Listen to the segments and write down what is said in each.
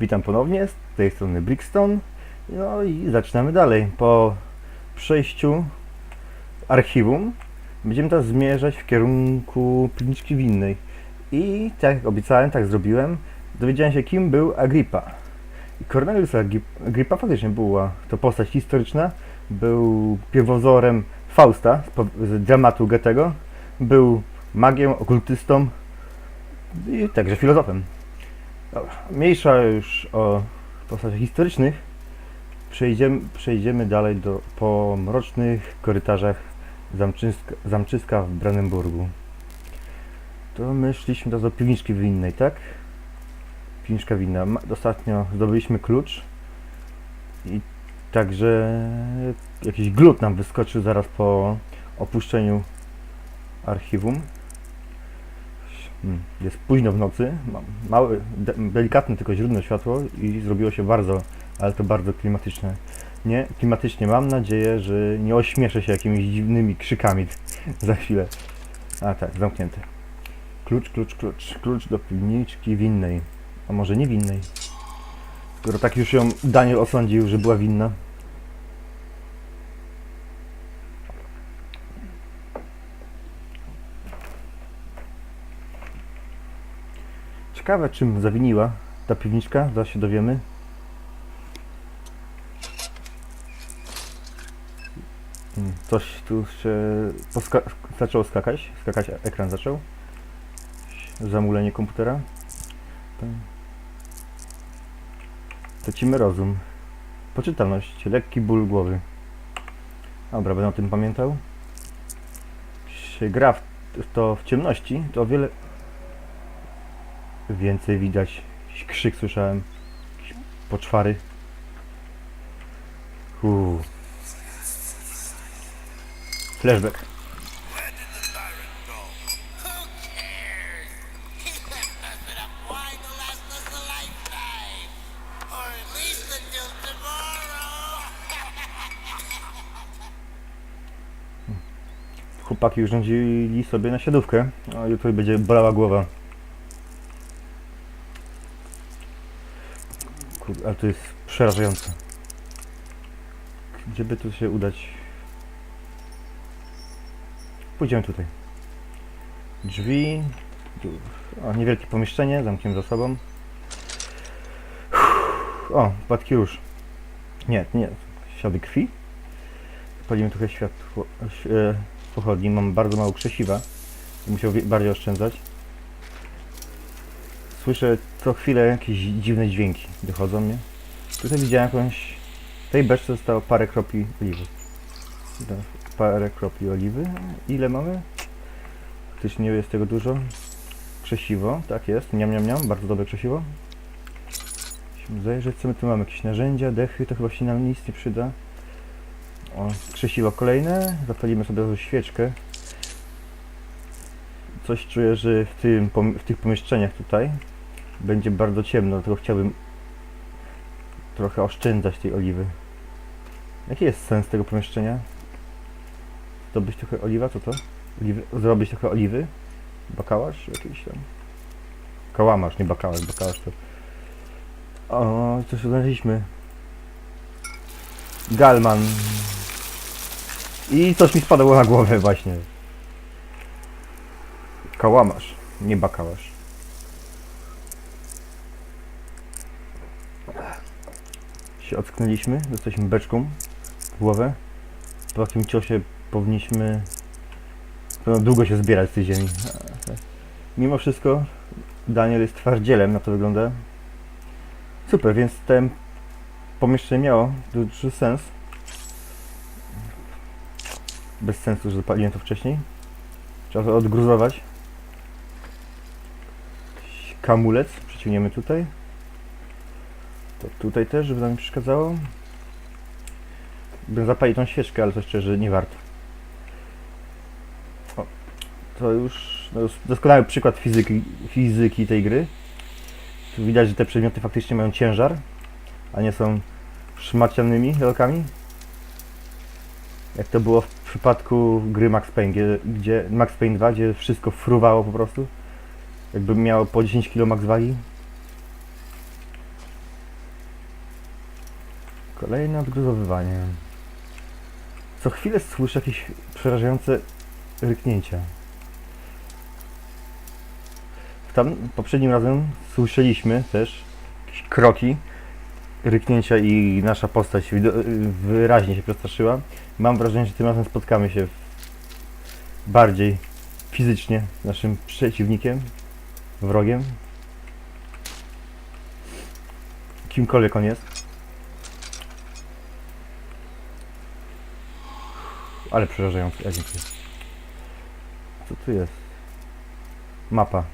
Witam ponownie, z tej strony Brickstone. No i zaczynamy dalej. Po przejściu archiwum będziemy teraz zmierzać w kierunku piwniczki winnej. I tak jak obiecałem, tak zrobiłem. Dowiedziałem się, kim był Agrippa. I Cornelius Agri- Agrippa faktycznie była to postać historyczna. Był pierwowzorem Fausta z dramatu Goethego. Był magiem, okultystą i także filozofem. Dobra, mniejsza już o postaciach historycznych. Przejdziemy, przejdziemy dalej do, po mrocznych korytarzach zamczyska, zamczyska w Brandenburgu. To my szliśmy do piwniczki winnej, tak? Piwniczka winna. Ostatnio zdobyliśmy klucz i także jakiś glut nam wyskoczył zaraz po opuszczeniu archiwum. Hmm, Jest późno w nocy, małe, de, delikatne tylko źródło światło i zrobiło się bardzo, ale to bardzo klimatyczne. Nie, klimatycznie mam nadzieję, że nie ośmieszę się jakimiś dziwnymi krzykami za chwilę. A tak, zamknięte. Klucz, klucz, klucz. Klucz do piwniczki winnej. A może nie winnej? Skoro tak już ją Daniel osądził, że była winna. Ciekawe, czym zawiniła ta piwniczka, zaraz się dowiemy. Mm, Coś tu się poska- zaczęło skakać, skakać ekran zaczął. Zamulenie komputera. Tracimy rozum. Poczytalność, lekki ból głowy. Dobra, będę o tym pamiętał. Jak się gra w to w ciemności, to o wiele Więcej widać. Krzyk słyszałem. Jakieś poczwary. Uuu. Flashback. Chłopaki urządzili sobie na siadówkę. A jutro będzie bolała głowa. Kurde, ale to jest przerażające. Gdzie by tu się udać? Pójdziemy tutaj. Drzwi. O, niewielkie pomieszczenie, zamkniemy za sobą. O, wpadki róż. Nie, nie. Ślady krwi. Palimy trochę światło. E, pochodni. Mam bardzo mało krzesiwa. Musiał bardziej oszczędzać. Słyszę co chwilę jakieś dziwne dźwięki. Dochodzą mnie. Tutaj widziałem jakąś... W tej beczce zostało parę kropli oliwy. Parę kropli oliwy. Ile mamy? Faktycznie nie jest tego dużo. Krzesiwo, tak jest. Niam, niam, niam. Bardzo dobre krzesiwo. Musimy zajrzeć, co my tu mamy. Jakieś narzędzia, dechy, to chyba się nam nic nie przyda. O, krzesiwo kolejne. Zapalimy sobie razu świeczkę. Coś czuję, że w, tym, w tych pomieszczeniach tutaj będzie bardzo ciemno, dlatego chciałbym trochę oszczędzać tej oliwy. Jaki jest sens tego pomieszczenia? Zdobyć trochę oliwa, co to? Oliwy, zrobić trochę oliwy? Bakałasz jakiś tam? Kałamarz, nie bakałasz, bakałasz to... O, coś znaleźliśmy. Galman. I coś mi spadło na głowę właśnie. Kałamarz, nie bakałasz. Się ocknęliśmy, jesteśmy beczką w głowę. Po takim ciosie powinniśmy no, długo się zbierać z tej ziemi. Mimo wszystko Daniel jest twardzielem, na to wygląda. Super, więc ten pomieszczenie miało duży sens. Bez sensu, że zapaliłem to wcześniej. Trzeba to odgruzować. Kamulec przyciągniemy tutaj. To tutaj też, żeby nam nie przeszkadzało. Bym zapalił tą świeczkę, ale to szczerze nie warto. O, to już no doskonały przykład fizyki, fizyki tej gry. Tu widać, że te przedmioty faktycznie mają ciężar, a nie są szmacianymi helkami. Jak to było w przypadku gry Max Payne, gdzie, gdzie Max Payne 2, gdzie wszystko fruwało po prostu. Jakby miało po 10 kg max wagi. Kolejne odgruzowywanie. Co chwilę słyszę jakieś przerażające ryknięcia. Tam poprzednim razem słyszeliśmy też jakieś kroki, ryknięcia i nasza postać wyraźnie się przestraszyła. Mam wrażenie, że tym razem spotkamy się bardziej fizycznie z naszym przeciwnikiem, wrogiem. Kimkolwiek on jest. Ale przerażający, ja dziękuję. Co tu jest? Mapa.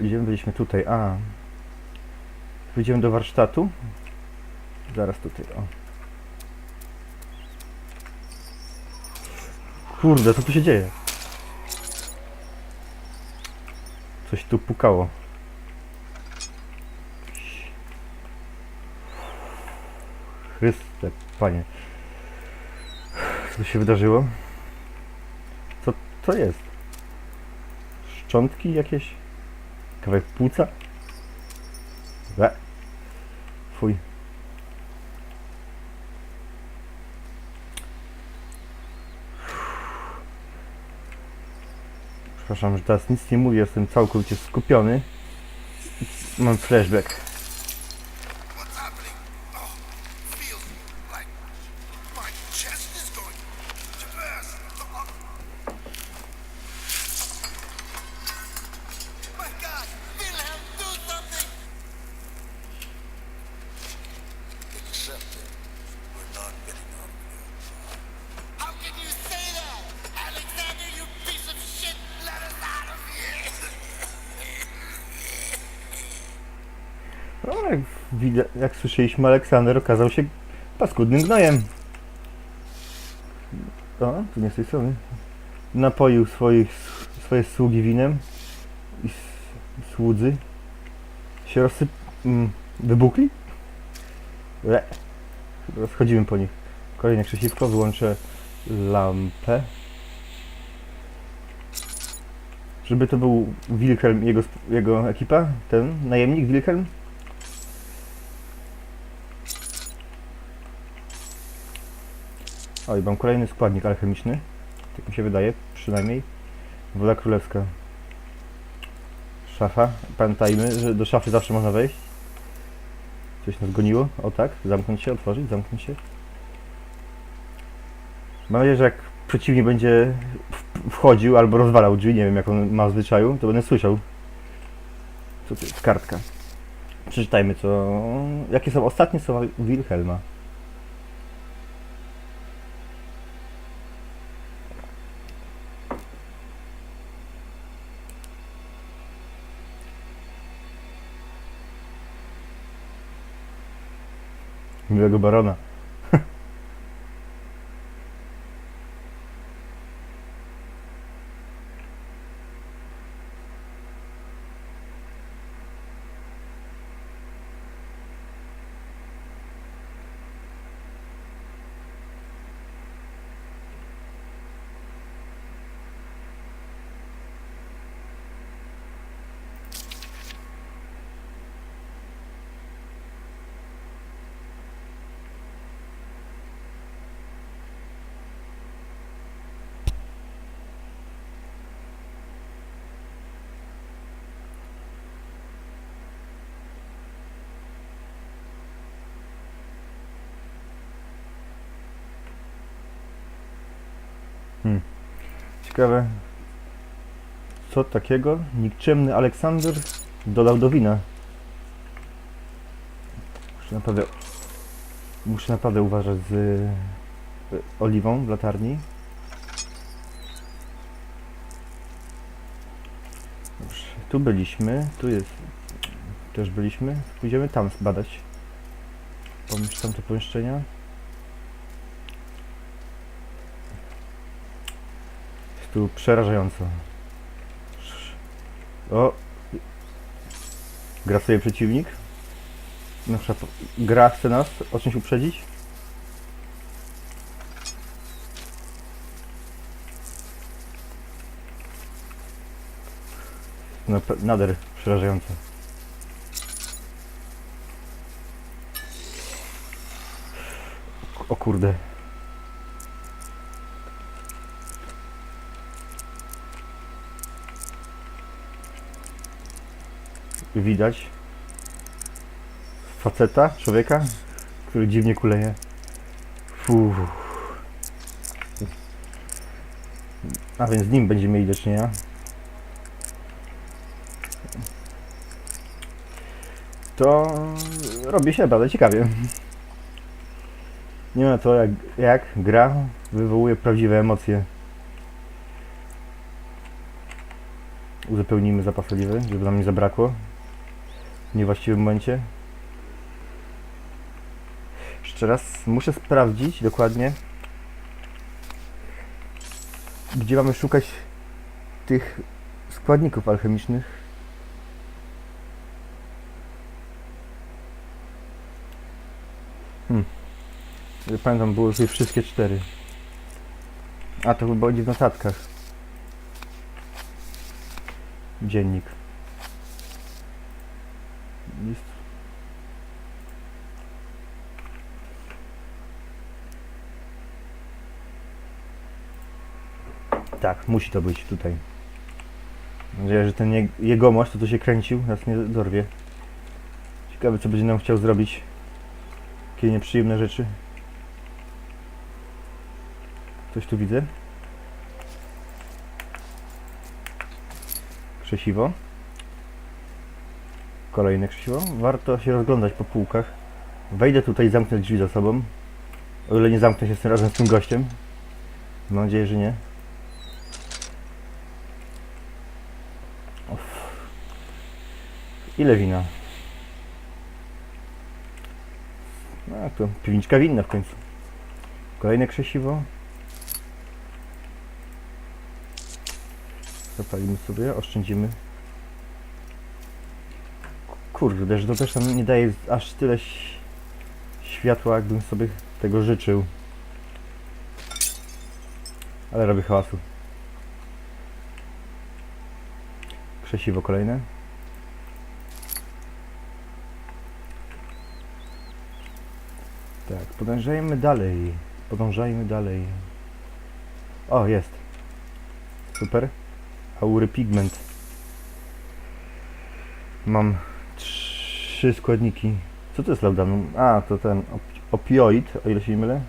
Idziemy, byliśmy tutaj. A. Wyjdziemy do warsztatu. Zaraz tutaj, o. Kurde, co tu się dzieje? Coś tu pukało. Panie. Co się wydarzyło? Co to jest? Szczątki jakieś? Kawałek płuca? Le. Fuj. Przepraszam, że teraz nic nie mówię, jestem całkowicie skupiony. Mam flashback. Jak, słyszeliśmy, Aleksander okazał się paskudnym gnojem. O, tu nie z tej strony. Napoił swoich, swoje sługi winem i słudzy się rozsyp... Mm, wybuchli? Le. Rozchodzimy po nich. Kolejne krzesiwko, wyłączę lampę. Żeby to był Wilhelm i jego, jego ekipa, ten najemnik Wilhelm. O, i mam kolejny składnik alchemiczny. Tak mi się wydaje, przynajmniej. Woda królewska. Szafa. Pamiętajmy, że do szafy zawsze można wejść. Coś nas goniło. O tak, zamknąć się, otworzyć, zamknąć się. Mam nadzieję, że jak przeciwnik będzie wchodził albo rozwalał drzwi, nie wiem jak on ma w zwyczaju, to będę słyszał. Co to jest? Kartka. Przeczytajmy co... Jakie są ostatnie słowa Wilhelma. Miłego barona. Ciekawe, co takiego nikczemny Aleksander dodał do wina. Muszę naprawdę, muszę naprawdę uważać z y, oliwą w latarni. Dobrze, tu byliśmy, tu jest, też byliśmy. Pójdziemy tam zbadać. Pomyśl tamte pomieszczenia. prostu przerażająco. O! Gra sobie przeciwnik. Nasza gra chce nas o czymś uprzedzić. No, nader przerażające. O kurde. Widać faceta, człowieka, który dziwnie kuleje. Fuh. A więc z nim będziemy mieli do czynienia. To robi się naprawdę ciekawie. Nie ma to jak, jak gra wywołuje prawdziwe emocje. Uzupełnimy zapas oliwy, żeby nam nie zabrakło w niewłaściwym momencie. Jeszcze raz muszę sprawdzić dokładnie, gdzie mamy szukać tych składników alchemicznych. Hmm. Pamiętam, były tutaj wszystkie cztery. A to chyba będzie w notatkach. Dziennik. Tak, musi to być tutaj. Mam nadzieję, że ten je- jegomość, to tu się kręcił, nas nie dorwie. Ciekawe, co będzie nam chciał zrobić. Jakie nieprzyjemne rzeczy. Coś tu widzę. Krzesiwo. Kolejne krzesiwo. Warto się rozglądać po półkach. Wejdę tutaj i zamknę drzwi za sobą. O ile nie zamknę się z tym razem z tym gościem. Mam nadzieję, że nie. Ile wina? No, to piwniczka winna w końcu. Kolejne krzesiwo. Zapalimy sobie, oszczędzimy. Kurde, że to też tam nie daje aż tyle światła, jakbym sobie tego życzył. Ale robię hałasu. Krzesiwo kolejne. Tak, podążajmy dalej. Podążajmy dalej. O, jest. Super. Aury pigment. Mam trzy składniki. Co to jest laudanum? A, to ten op- opioid, o ile się nie mylę.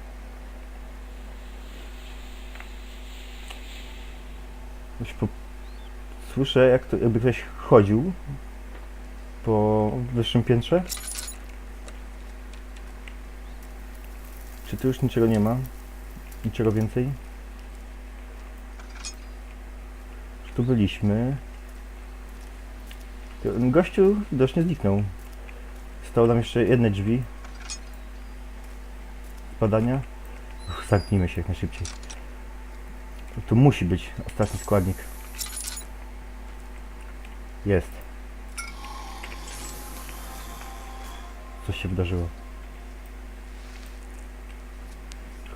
Słyszę, jak to, jakby ktoś chodził po wyższym piętrze. Czy tu już niczego nie ma? Niczego więcej? Tu byliśmy? Gościu widocznie zniknął. Stało nam jeszcze jedne drzwi. Badania. Uch, zamknijmy się jak najszybciej. Tu musi być ostatni składnik. Jest. Coś się wydarzyło.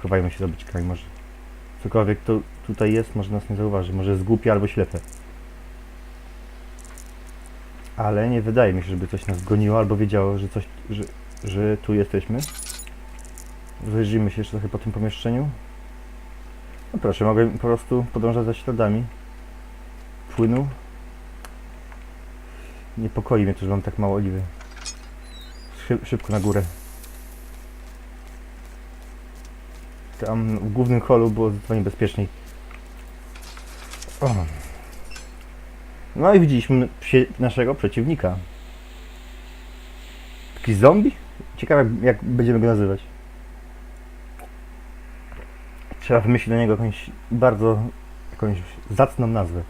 Chowajmy się za byczkami może. Cokolwiek to tutaj jest, może nas nie zauważy. Może jest głupie albo ślepe. Ale nie wydaje mi się, żeby coś nas goniło albo wiedziało, że coś, że, że tu jesteśmy. Wyjrzyjmy się jeszcze trochę po tym pomieszczeniu. No proszę, mogę po prostu podążać za śladami. Płynu. Niepokoi mnie to, że mam tak mało oliwy. Szyb, szybko na górę. Tam w głównym holu było zdecydowanie bezpieczniej. O. No i widzieliśmy naszego przeciwnika. Taki zombie? Ciekawe jak będziemy go nazywać. Trzeba wymyślić na niego jakąś bardzo jakąś zacną nazwę.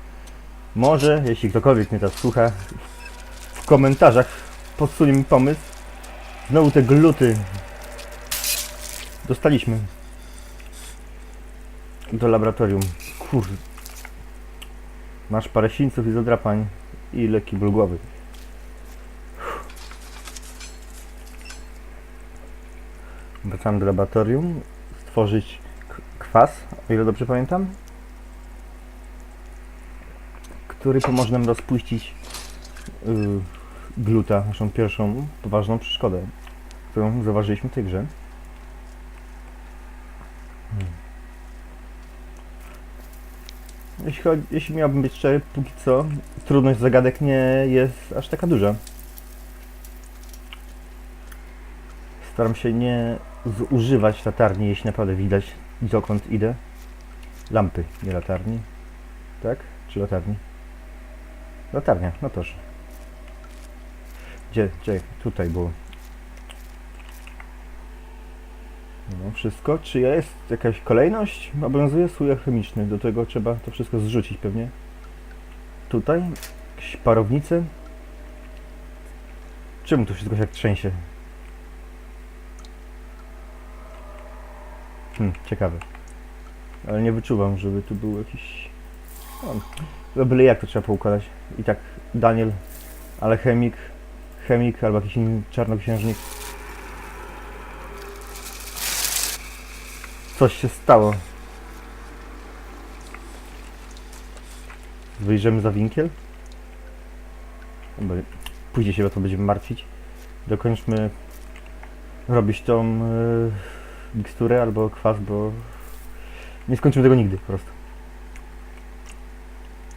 Może, jeśli ktokolwiek mnie teraz słucha, w komentarzach podsunie mi pomysł. Znowu te gluty dostaliśmy do laboratorium. Kurde. Masz parę sińców i zadrapań i lekki ból głowy. Wracamy do laboratorium. Stworzyć kwas, o ile dobrze pamiętam. Który pomoże nam rozpuścić yy, gluta, naszą pierwszą poważną przeszkodę, którą zauważyliśmy w tej grze. Jeśli, chodzi, jeśli miałbym być szczery, póki co trudność zagadek nie jest aż taka duża. Staram się nie zużywać latarni, jeśli naprawdę widać dokąd idę. Lampy, nie latarni. Tak? Czy latarni? Latarnia, no toż. Gdzie, gdzie? Tutaj było. No wszystko. Czy jest jakaś kolejność? Obowiązuje słój chemiczny. Do tego trzeba to wszystko zrzucić pewnie. Tutaj? Jakieś parownice? Czemu to wszystko się tak trzęsie? Hmm, ciekawe. Ale nie wyczuwam, żeby tu był jakiś... No, byle jak to trzeba poukładać. I tak Daniel, ale chemik, chemik albo jakiś inny czarnoksiężnik. Coś się stało. Wyjrzymy za winkiel? Dobra, Później się o to będziemy martwić. Dokończmy robić tą yy, miksturę albo kwas, bo nie skończymy tego nigdy po prostu.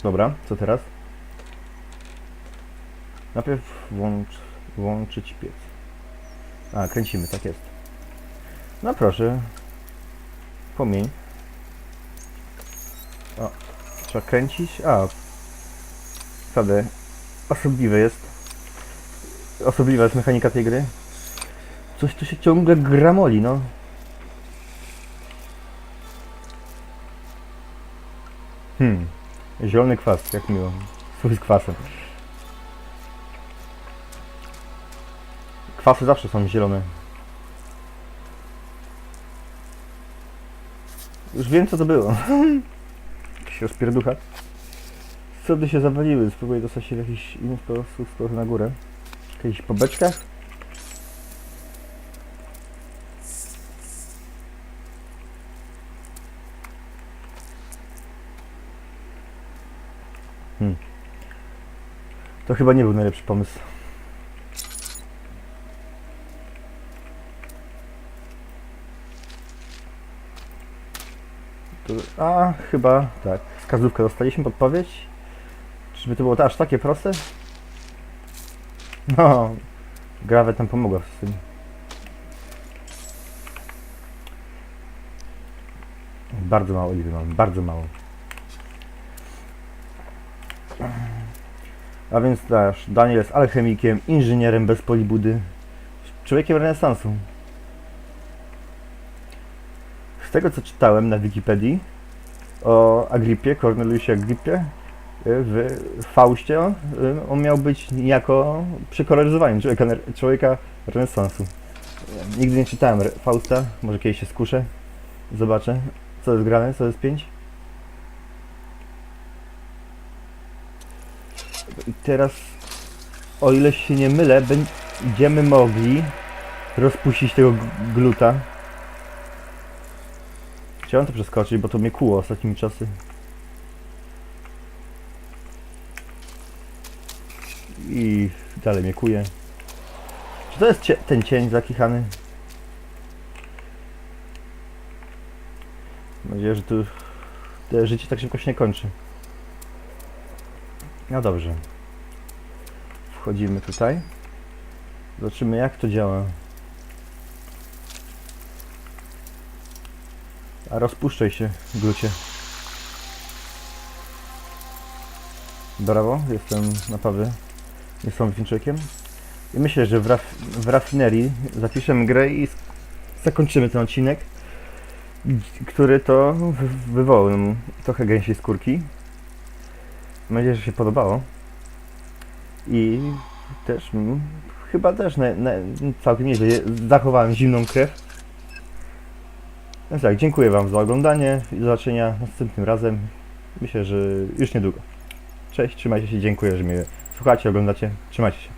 Dobra, co teraz? Najpierw włącz, włączyć piec. A, kręcimy, tak jest. No proszę. Płomień. O, trzeba kręcić. A, naprawdę osobliwe jest. Osobliwa jest mechanika tej gry. Coś tu się ciągle gramoli, no. Hmm. Zielony kwas, jak miło. Słój z kwasem. Kwasy zawsze są zielone. Już wiem co to było. Jakiś rozpierducha. Co by się zawaliły? Spróbuję dostać się w jakiś inny sposób z na górę. W jakichś pobeczkach? Hmm. To chyba nie był najlepszy pomysł. A, chyba tak. Wskazówkę dostaliśmy, podpowiedź. Czyżby to było aż takie proste? No, Grawet nam pomogła z tym. Bardzo mało oliwy mamy, bardzo mało. A więc też, Daniel jest alchemikiem, inżynierem bez polibudy, człowiekiem renesansu. Z tego co czytałem na Wikipedii o Agripie, Corneliusie Agripie, y, w Faustie, y, on miał być niejako przekoloryzowaniem człowieka, człowieka renesansu. Nigdy nie czytałem Fausta, może kiedyś się skuszę, zobaczę co jest grane, co jest pięć. I teraz, o ile się nie mylę, będziemy mogli rozpuścić tego gluta. Chciałem to przeskoczyć, bo to mnie kłuło ostatnimi czasy. I dalej mnie kuje. Czy to jest cie- ten cień zakichany? Mam nadzieję, że tu to życie tak szybko się nie kończy. No dobrze. Wchodzimy tutaj. Zobaczymy jak to działa. A rozpuszczaj się, glucie. Brawo, jestem naprawdę niesamowitym człowiekiem. I myślę, że w, raf w rafinerii zapiszemy grę i zakończymy ten odcinek, który to wy- wywołał trochę gęsiej skórki. Mam nadzieję, że się podobało. I też mm, chyba też na, na, całkiem nieźle zachowałem zimną krew. Więc tak, dziękuję Wam za oglądanie i do zobaczenia następnym razem. Myślę, że już niedługo. Cześć, trzymajcie się, dziękuję, że mnie słuchacie, oglądacie. Trzymajcie się.